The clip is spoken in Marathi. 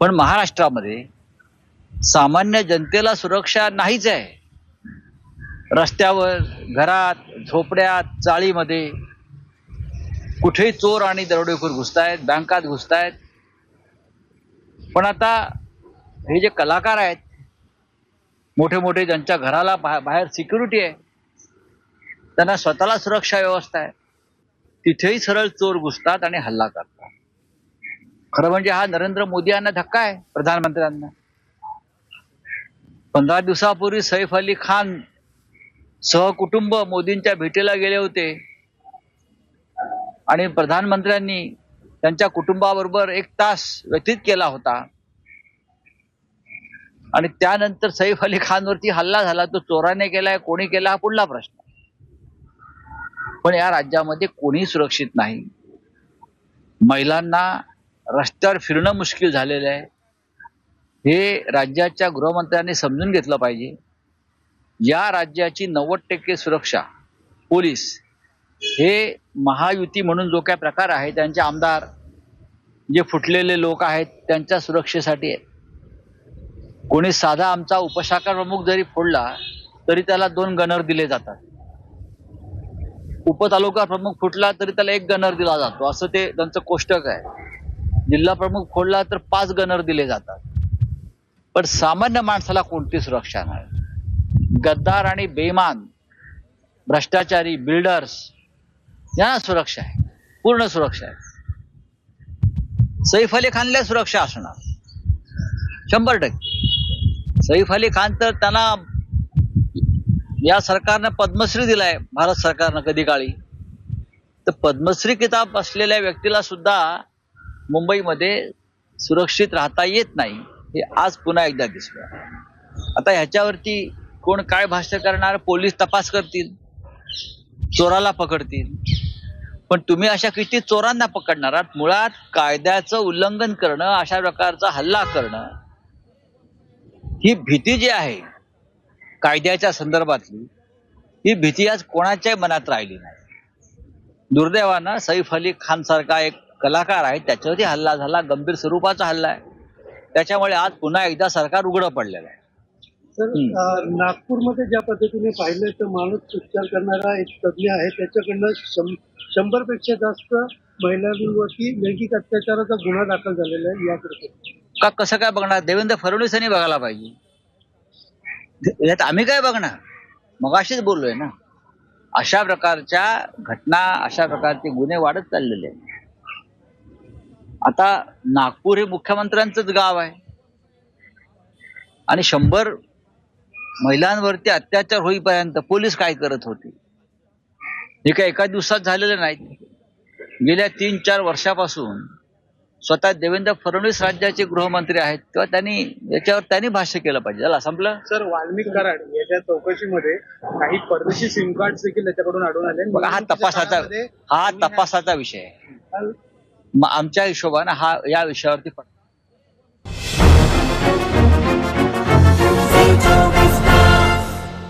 पण महाराष्ट्रामध्ये सामान्य जनतेला सुरक्षा नाहीच आहे. रस्त्यावर घरात झोपड्यात चाळीमध्ये कुठेही चोर आणि दरोडेखोर घुसतायत बँकात घुसतायत. पण आता हे जे कलाकार आहेत मोठे मोठे ज्यांच्या घराला बाहेर सिक्युरिटी आहे त्यांना स्वतःला सुरक्षा व्यवस्था आहे. तिथेही सरळ चोर घुसतात आणि हल्ला करतात. खरं म्हणजे हा नरेंद्र मोदी यांना धक्का आहे प्रधानमंत्र्यांना. पंधरा दिवसापूर्वी सैफ अली खान सहकुटुंब मोदींच्या भेटीला गेले होते. आणि प्रधानमंत्र्यांनी त्यांच्या कुटुंबाबरोबर एक तास व्यतीत केला होता. आणि त्यानंतर सैफ अली खानवरती हल्ला झाला तो चोराने केलाय कोणी केला हा पुढला प्रश्न. पण या राज्यामध्ये कोणी सुरक्षित नाही. महिलांना रस्त्यावर फिरणं मुश्किल झालेलं आहे. हे राज्याच्या गृहमंत्र्यांनी समजून घेतलं पाहिजे. या राज्याची नव्वद टक्के सुरक्षा पोलीस हे महायुती म्हणून जो काय प्रकार आहे त्यांचे आमदार जे फुटलेले लोक आहेत त्यांच्या सुरक्षेसाठी आहे कोणी साधा आमचा उपशाखा प्रमुख जरी फोडला तरी त्याला दोन गनर दिले जातात. उपतालुका प्रमुख फुटला तरी त्याला एक गनर दिला जातो. असं ते त्यांचं कोष्टक आहे. जिल्हा प्रमुख फोडला तर पाच गनर दिले जातात. पण सामान्य माणसाला कोणती सुरक्षा नाही? गद्दार आणि बेमान भ्रष्टाचारी बिल्डर्स यांना सुरक्षा आहे पूर्ण सुरक्षा आहे सैफ अली खानला सुरक्षा असणार. शंभर टक्के. सैफ अली खान तर त्यांना या सरकारनं पद्मश्री दिलाय भारत सरकारनं कधी काळी. तर पद्मश्री किताब असलेल्या व्यक्तीला सुद्धा मुंबईमध्ये सुरक्षित राहता येत नाही हे आज पुन्हा एकदा दिसलं. आता ह्याच्यावरती कोण काय भाष्य करणार पोलीस तपास करतील चोराला पकडतील. पण तुम्ही अशा किती चोरांना पकडणार आहात? मुळात कायद्याचं उल्लंघन करणं अशा प्रकारचा हल्ला करणं ही भीती जी आहे कायद्याच्या संदर्भातली ही भीती आज कोणाच्याही मनात राहिली नाही. दुर्दैवानं सैफ अली खान सारखा एक कलाकार आहे त्याच्यावरती हल्ला झाला गंभीर स्वरूपाचा हल्ला आहे. त्याच्यामुळे आज पुन्हा एकदा सरकार उघडं पडलेलं आहे. अ, नागपूरमध्ये ज्या पद्धतीने पाहिलं तर मानस उपचार करणारा एक तज्ज्ञ आहे त्याच्याकडनं शंभरपेक्षा जास्त महिलांवरती लैंगिक अत्याचाराचा गुन्हा दाखल झालेला आहे याकडे. का कसं काय बघणार? देवेंद्र फडणवीस यांनी बघायला पाहिजे. यात आम्ही काय बघणार? मगाशीच बोललोय ना. अशा प्रकारच्या घटना अशा प्रकारचे गुन्हे वाढत चाललेले आहेत. आता नागपूर हे मुख्यमंत्र्यांचंच गाव आहे. आणि शंभर महिलांवरती अत्याचार होईपर्यंत पोलीस काय करत होते? हे काय एका दिवसात झालेलं नाहीत. गेल्या तीन चार वर्षापासून स्वतः देवेंद्र फडणवीस राज्याचे गृहमंत्री आहेत. तेव्हा त्यांनी याच्यावर त्यांनी भाष्य केलं पाहिजे. झाला संपलं? सर वाल्मिक कराड याच्या चौकशीमध्ये काही परदेशी सिम कार्ड देखील त्याच्याकडून आढळून आले. बघा हा तपासाचा हा तपासाचा विषय आहे. आमच्या हिशोबानं हा या विषयावरती